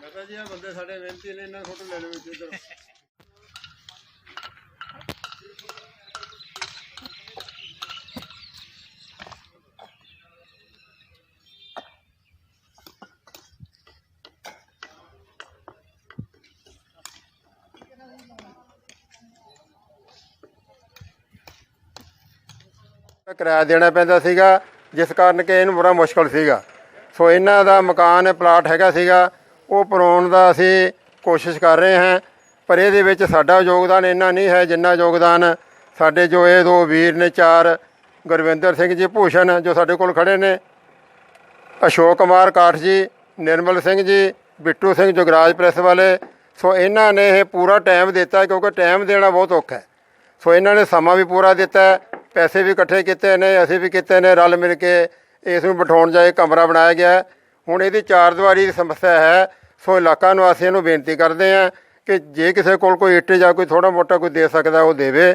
ਮਾਤਾ ਜੀ ਆ ਬੰਦੇ ਸਾਡੇ ਮਿਹਨਤੀ ਨੇ, ਇਹਨਾਂ ਫੋਟੋ ਲੈ ਲਓ ਇੱਧਰ। ਕਿਰਾਇਆ ਦੇਣਾ ਪੈਂਦਾ ਸੀਗਾ, ਜਿਸ ਕਾਰਨ ਕਿ ਇਹਨੂੰ ਬੜਾ ਮੁਸ਼ਕਲ ਸੀਗਾ। ਸੋ ਇਹਨਾਂ ਦਾ ਮਕਾਨ ਪਲਾਟ ਹੈਗਾ ਸੀਗਾ। ਉਹ ਪਰਾਉਣ ਦਾ ਅਸੀਂ ਕੋਸ਼ਿਸ਼ ਕਰ ਰਹੇ ਹਾਂ, ਪਰ ਇਹਦੇ ਵਿੱਚ ਸਾਡਾ ਯੋਗਦਾਨ ਇੰਨਾ ਨਹੀਂ ਹੈ ਜਿੰਨਾ ਯੋਗਦਾਨ ਸਾਡੇ ਜੋ ਇਹ ਦੋ ਵੀਰ ਨੇ, ਚਾਰ, ਗੁਰਵਿੰਦਰ ਸਿੰਘ ਜੀ, ਭੂਸ਼ਣ, ਜੋ ਸਾਡੇ ਕੋਲ ਖੜੇ ਨੇ। ਅਸ਼ੋਕ ਕੁਮਾਰ ਕਾਠ ਜੀ, ਨਿਰਮਲ ਸਿੰਘ ਜੀ, ਬਿੱਟੂ ਸਿੰਘ ਜੁਗਰਾਜ ਪ੍ਰੈਸ ਵਾਲੇ। ਸੋ ਇਹਨਾਂ ਨੇ ਇਹ ਪੂਰਾ ਟਾਈਮ ਦਿੱਤਾ ਕਿਉਂਕਿ ਟਾਈਮ ਦੇਣਾ ਬਹੁਤ ਔਖਾ ਹੈ। ਸੋ ਇਹਨਾਂ ਨੇ ਸਮਾਂ ਵੀ ਪੂਰਾ ਦਿੱਤਾ ਪੈਸੇ ਵੀ ਇਕੱਠੇ ਕੀਤੇ ਨੇ, ਅਸੀਂ ਵੀ ਕੀਤੇ ਨੇ, ਰਲ ਮਿਲ ਕੇ ਇਸ ਨੂੰ ਬਿਠਾਉਣ ਜਾਏ ਕਮਰਾ ਬਣਾਇਆ ਗਿਆ ਹੈ। ਹੁਣ ਇਹਦੀ ਚਾਰ ਦੀਵਾਰੀ ਦੀ ਸਮੱਸਿਆ ਹੈ। ਸੋ ਇਲਾਕਾ ਨਿਵਾਸੀਆਂ ਨੂੰ ਬੇਨਤੀ ਕਰਦੇ ਹਾਂ ਕਿ ਜੇ ਕਿਸੇ ਕੋਲ ਕੋਈ ਇੱਟ ਜਾਂ ਕੋਈ ਥੋੜਾ ਮੋਟਾ ਕੋਈ ਦੇ ਸਕਦਾ, ਉਹ ਦੇਵੇ।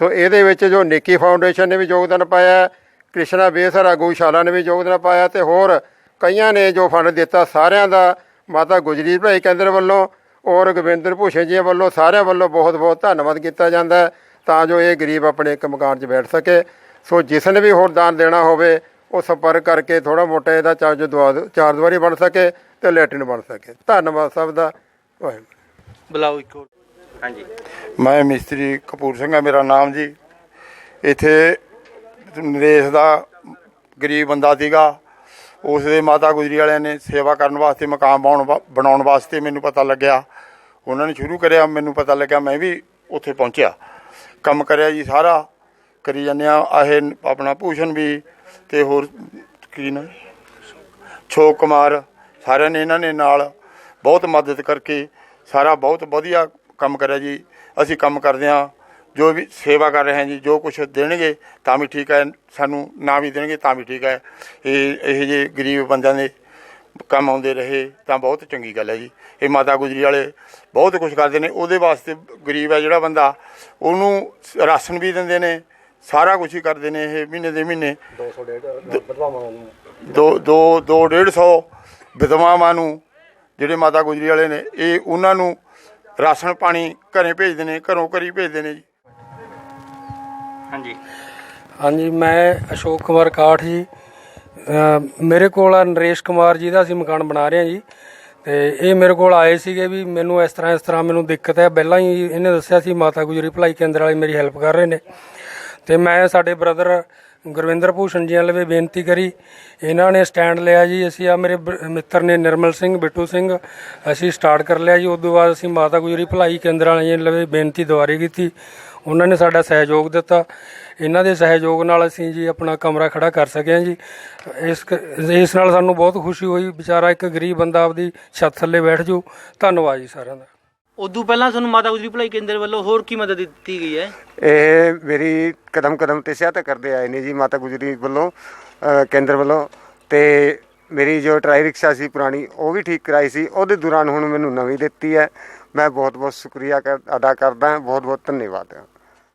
ਸੋ ਇਹਦੇ ਵਿੱਚ ਜੋ ਨਿੱਕੀ ਫਾਊਂਡੇਸ਼ਨ ਨੇ ਵੀ ਯੋਗਦਾਨ ਪਾਇਆ ਕ੍ਰਿਸ਼ਨਾ ਬੇਸਰ ਗਊਸ਼ਾਲਾ ਨੇ ਵੀ ਯੋਗਦਾਨ ਪਾਇਆ ਤੇ ਹੋਰ ਕਈਆਂ ਨੇ ਜੋ ਫੰਡ ਦਿੱਤਾ ਸਾਰਿਆਂ ਦਾ। ਮਾਤਾ ਗੁਜਰੀ ਭਾਈ ਕੇਂਦਰ ਵੱਲੋਂ ਔਰ ਗੋਬਿੰਦਰ ਭੂਸ਼ਣ ਜੀ ਵੱਲੋਂ ਸਾਰਿਆਂ ਵੱਲੋਂ ਬਹੁਤ ਬਹੁਤ ਧੰਨਵਾਦ ਕੀਤਾ ਜਾਂਦਾ ਤਾਂ ਜੋ ਇਹ ਗਰੀਬ ਆਪਣੇ ਇੱਕ ਮਕਾਨ 'ਚ ਬੈਠ ਸਕੇ। ਸੋ ਜਿਸ ਨੇ ਵੀ ਹੋਰ ਦਾਨ ਦੇਣਾ ਹੋਵੇ ਉਹ ਸੰਪਰਕ ਕਰਕੇ ਥੋੜਾ ਮੋਟਾ ਇਹਦਾ ਚਾਰਜ ਦਵਾ ਦਿਓ ਚਾਰ ਦੀਵਾਰੀ ਬਣ ਸਕੇ ਤੇ ਲੈਟਰਿਨ ਬਣ ਸਕੇ। ਧੰਨਵਾਦ ਸਭ ਦਾ ਵਾਹਿਗੁਰੂ। ਬੁਲਾਓ ਇੱਕ ਹੋਰ। ਹਾਂਜੀ। ਮੈਂ ਮਿਸਤਰੀ ਕਪੂਰ ਸਿੰਘ ਹੈ ਮੇਰਾ ਨਾਮ ਜੀ। ਇੱਥੇ ਨਰੇਸ਼ ਦਾ ਗਰੀਬ ਬੰਦਾ ਸੀਗਾ। ਉਸ ਦੇ ਮਾਤਾ ਗੁਜਰੀ ਵਾਲਿਆਂ ਨੇ ਸੇਵਾ ਕਰਨ ਵਾਸਤੇ ਮਕਾਨ ਬਣਾਉਣ ਬਣਾਉਣ ਵਾਸਤੇ ਮੈਨੂੰ ਪਤਾ ਲੱਗਿਆ। ਉਹਨਾਂ ਨੇ ਸ਼ੁਰੂ ਕਰਿਆ ਮੈਨੂੰ ਪਤਾ ਲੱਗਿਆ ਮੈਂ ਵੀ ਉੱਥੇ ਪਹੁੰਚਿਆ। ਕੰਮ ਕਰਿਆ ਜੀ ਸਾਰਾ। ਕਰੀ ਜਾਂਦੇ ਆ ਇਹ ਆਪਣਾ ਭੂਸ਼ਣ ਵੀ ਤੇ ਹੋਰ ਕੀ ਨਾ? ਛੋਕ ਕੁਮਾਰ, ਸਾਰਿਆਂ ਨੇ ਇਹਨਾਂ ਨੇ ਨਾਲ ਬਹੁਤ ਮਦਦ ਕਰਕੇ ਸਾਰਾ ਬਹੁਤ ਵਧੀਆ ਕੰਮ ਕਰਿਆ ਜੀ। ਅਸੀਂ ਕੰਮ ਕਰਦੇ ਹਾਂ, ਜੋ ਵੀ ਸੇਵਾ ਕਰ ਰਹੇ ਹਾਂ ਜੀ, ਜੋ ਕੁਝ ਦੇਣਗੇ ਤਾਂ ਵੀ ਠੀਕ ਹੈ, ਸਾਨੂੰ ਨਾ ਵੀ ਦੇਣਗੇ ਤਾਂ ਵੀ ਠੀਕ ਹੈ। ਇਹ ਇਹ ਜੇ ਗਰੀਬ ਬੰਦਿਆਂ ਦੇ ਕੰਮ ਆਉਂਦੇ ਰਹੇ ਤਾਂ ਬਹੁਤ ਚੰਗੀ ਗੱਲ ਹੈ ਜੀ। ਇਹ ਮਾਤਾ ਗੁਜਰੀ ਵਾਲੇ ਬਹੁਤ ਕੁਝ ਕਰਦੇ ਨੇ, ਉਹਦੇ ਵਾਸਤੇ ਗਰੀਬ ਹੈ ਜਿਹੜਾ ਬੰਦਾ, ਉਹਨੂੰ ਰਾਸ਼ਨ ਵੀ ਦਿੰਦੇ ਨੇ ਸਾਰਾ ਕੁਝ ਹੀ ਕਰਦੇ ਨੇ ਇਹ ਮਹੀਨੇ ਦੇ ਮਹੀਨੇ। ਦੋ ਦੋ ਦੋ ਡੇਢ ਸੌ ਵਿਧਵਾਵਾਂ ਨੂੰ ਜਿਹੜੇ ਮਾਤਾ ਗੁਜਰੀ ਵਾਲੇ ਨੇ ਇਹ ਉਹਨਾਂ ਨੂੰ ਰਾਸ਼ਨ ਪਾਣੀ ਘਰੇ ਭੇਜਦੇ ਨੇ ਘਰੋਂ ਘਰੀ ਭੇਜਦੇ ਨੇ ਜੀ। ਹਾਂਜੀ। ਹਾਂਜੀ ਮੈਂ ਅਸ਼ੋਕ ਕੁਮਾਰ ਕਾਠ ਜੀ। ਮੇਰੇ ਕੋਲ ਆ ਨਰੇਸ਼ ਕੁਮਾਰ ਜੀ ਦਾ ਅਸੀਂ ਮਕਾਨ ਬਣਾ ਰਹੇ ਹਾਂ ਜੀ। ਤੇ ਇਹ ਮੇਰੇ ਕੋਲ ਆਏ ਸੀਗੇ ਵੀ ਮੈਨੂੰ ਇਸ ਤਰ੍ਹਾਂ ਇਸ ਤਰ੍ਹਾਂ ਮੈਨੂੰ ਦਿੱਕਤ ਹੈ। ਪਹਿਲਾਂ ਹੀ ਇਹਨੇ ਦੱਸਿਆ ਸੀ ਮਾਤਾ ਗੁਜਰੀ ਭਲਾਈ ਕੇਂਦਰ ਵਾਲੇ ਮੇਰੀ ਹੈਲਪ ਕਰ ਰਹੇ ਨੇ। ਤੇ ਮੈਂ ਸਾਡੇ ਬ੍ਰਦਰ ਗੁਰਵਿੰਦਰ ਭੂਸ਼ਣ ਜੀ ਲਵੇ ਬੇਨਤੀ ਕਰੀ ਇਹਨਾਂ ਨੇ ਸਟੈਂਡ ਲਿਆ ਜੀ ਅਸੀਂ ਆ ਮੇਰੇ ਮਿੱਤਰ ਨੇ ਨਿਰਮਲ ਸਿੰਘ ਬਿੱਟੂ ਸਿੰਘ ਅਸੀਂ ਸਟਾਰਟ ਕਰ ਲਿਆ ਜੀ ਉਸ ਤੋਂ ਬਾਅਦ ਅਸੀਂ ਮਾਤਾ ਗੁਜਰੀ ਭਲਾਈ ਕੇਂਦਰ ਵਾਲਿਆਂ ਲਵੇ ਬੇਨਤੀ ਦੁਆਰੇ ਕੀਤੀ ਉਹਨਾਂ ਨੇ ਸਾਡਾ ਸਹਿਯੋਗ ਦਿੱਤਾ ਇਹਨਾਂ ਦੇ ਸਹਿਯੋਗ ਨਾਲ ਅਸੀਂ ਜੀ ਆਪਣਾ ਕਮਰਾ ਖੜਾ ਕਰ ਸਕੇ ਹਾਂ ਜੀ ਇਸ ਇਸ ਨਾਲ ਸਾਨੂੰ ਬਹੁਤ ਖੁਸ਼ੀ ਹੋਈ ਵਿਚਾਰਾ ਇੱਕ ਗਰੀਬ ਬੰਦਾ ਆਪਦੀ ਛੱਤ ਥੱਲੇ ਬੈਠ ਜੂ ਧੰਨਵਾਦ ਜੀ ਸਾਰਿਆਂ ਦਾ। ਉਦੋਂ ਪਹਿਲਾਂ ਤੁਹਾਨੂੰ ਮਾਤਾ ਗੁਜਰੀ ਭਲਾਈ ਕੇਂਦਰ ਵੱਲੋਂ ਹੋਰ ਕੀ ਮਦਦ ਦਿੱਤੀ ਗਈ ਹੈ? ਇਹ ਮੇਰੀ ਕਦਮ ਕਦਮ ਤੇ ਸਹਾਇਤਾ ਕਰਦੇ ਆਏ ਨੇ ਜੀ ਮਾਤਾ ਗੁਜਰੀ ਵੱਲੋਂ ਕੇਂਦਰ ਵੱਲੋਂ। ਤੇ ਮੇਰੀ ਜੋ ਟਰਾਈ ਰਿਕਸ਼ਾ ਸੀ ਪੁਰਾਣੀ, ਉਹ ਵੀ ਠੀਕ ਕਰਾਈ ਸੀ। ਉਹਦੇ ਦੌਰਾਨ ਹੁਣ ਮੈਨੂੰ ਨਵੀਂ ਦਿੱਤੀ ਹੈ। ਮੈਂ ਬਹੁਤ ਬਹੁਤ ਸ਼ੁਕਰੀਆ ਕਰ, ਅਦਾ ਕਰਦਾ ਬਹੁਤ ਬਹੁਤ ਧੰਨਵਾਦ।